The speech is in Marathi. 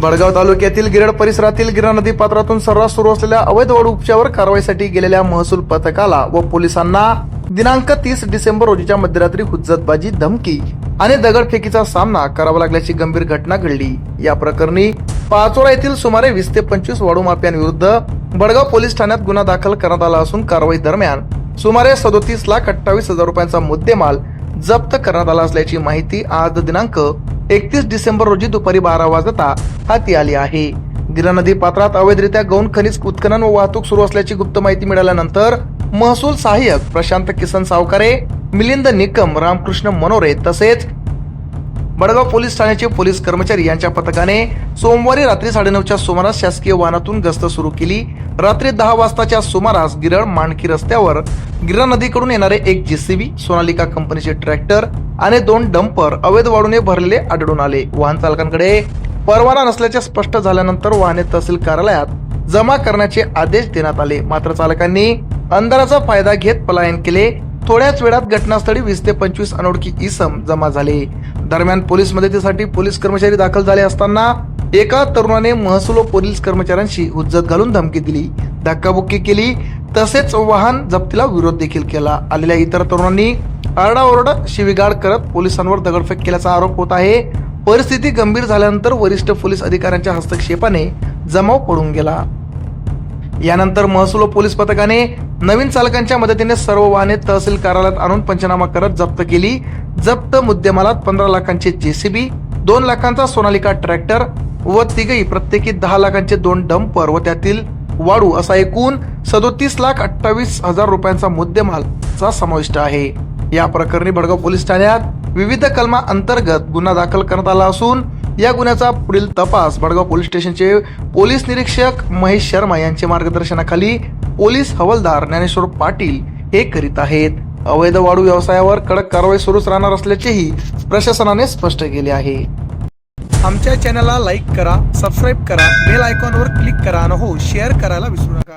भडगाव तालुक्यातील गिरड परिसरातील गिरा नदी पात्रातून सर्रास सुरू असलेल्या अवैध वाळू उपचारावर कारवाईसाठी गेलेल्या महसूल पथकाला व पोलिसांना दिनांक तीस डिसेंबर रोजीच्या मध्यरात्री हुज्जतबाजी धमकी आणि दगडफेकीचा सामना करावा लागल्याची गंभीर घटना घडली. या प्रकरणी पाचोरा येथील सुमारे वीस ते पंचवीस वाळू माफियांविरुद्ध बडगाव पोलीस ठाण्यात गुन्हा दाखल करण्यात आला असून कारवाई दरम्यान सुमारे सदोतीस लाख अठ्ठावीस हजार रुपयांचा मुद्देमाल जप्त करण्यात आला असल्याची माहिती आज दिनांक एकतीस डिसेंबर रोजी दुपारी बारा वाजता हाती आली आहे. गिरा नदी पात्रात अवैधरित्या गौण खनिज उत्खनन व वाहतूक सुरू असल्याची गुप्त माहिती मिळाल्यानंतर महसूल सहाय्यक प्रशांत किसन सावकारे मिलिंद निकम रामकृष्ण मनोरे तसेच बडगाव पोलीस ठाण्याचे पोलीस कर्मचारी यांच्या पथकाने सोमवारी रात्री साडेनऊच्या सुमारास शासकीय वाहनातून गस्त सुरू केली. रात्री दहा वाजताच्या सुमारास गिरळ मांडकी रस्त्यावर गिरा नदीकडून येणारे एक जेसीबी सोनालिका कंपनीचे ट्रॅक्टर आणि दोन डंपर अवैध वाढूने भरलेले आढळून आले. वाहन चालकांकडे परवाना नसल्याचे स्पष्ट झाल्यानंतर वाहने तहसील कार्यालयात जमा करण्याचे आदेश देण्यात आले. मात्र चालकांनी अंधाराचा फायदा घेत पलायन केले. थोड्याच वेळात घटनास्थळी वीस ते पंचवीस अनोळखी इसम जमा झाले. दरम्यान पोलीस मदतीसाठी पोलीस कर्मचारी दाखल झाले असताना एका तरुणाने महसूल व पोलीस कर्मचाऱ्यांशी हुज्जत घालून धमकी दिली. धक्काबुक्की केली. तसेच वाहन जप्तीला विरोध देखील केला. आलेल्या इतर तरुणांनी आरडाओरडा शिवीगाळ करत पोलिसांवर दगडफेक केल्याचा आरोप होत आहे. परिस्थिती गंभीर झाल्यानंतर वरिष्ठ पोलीस अधिकाऱ्यांच्या हस्तक्षेपाने जमाव पडून गेला. यानंतर महसूल व पोलीस पथकाने नवीन चालकांच्या मदतीने सर्व वाहने तहसील कार्यालयात आणून पंचनामा करत जप्त केली. जप्त मुद्देमालात पंधरा लाखांचे जेसीबी दोन लाखांचा सोनालिका ट्रॅक्टर व तिघही प्रत्येकी दहा लाखांचे दोन डंपर व त्यातील वाढू असा एकूण सदोतीस लाख अठ्ठावीस हजार रुपयांचा मुद्देमालचा समाविष्ट आहे. या प्रकरणी भडगाव पोलीस ठाण्यात विविध कलमा अंतर्गत गुन्हा दाखल करण्यात आला असून या गुन्ह्याचा पुढील तपास भडगाव पोलीस स्टेशनचे पोलीस निरीक्षक महेश शर्मा यांच्या मार्गदर्शनाखाली पोलीस हवालदार ज्ञानेश्वर पाटील हे करीत आहेत. अवैध वाळू व्यवसायावर कडक कारवाई सुरूच राहणार असल्याचेही प्रशासनाने स्पष्ट केले आहे. आमच्या चॅनलला लाईक करा सबस्क्राईब करा बेल आयकॉनवर क्लिक करा आणि हो शेअर करायला विसरू नका.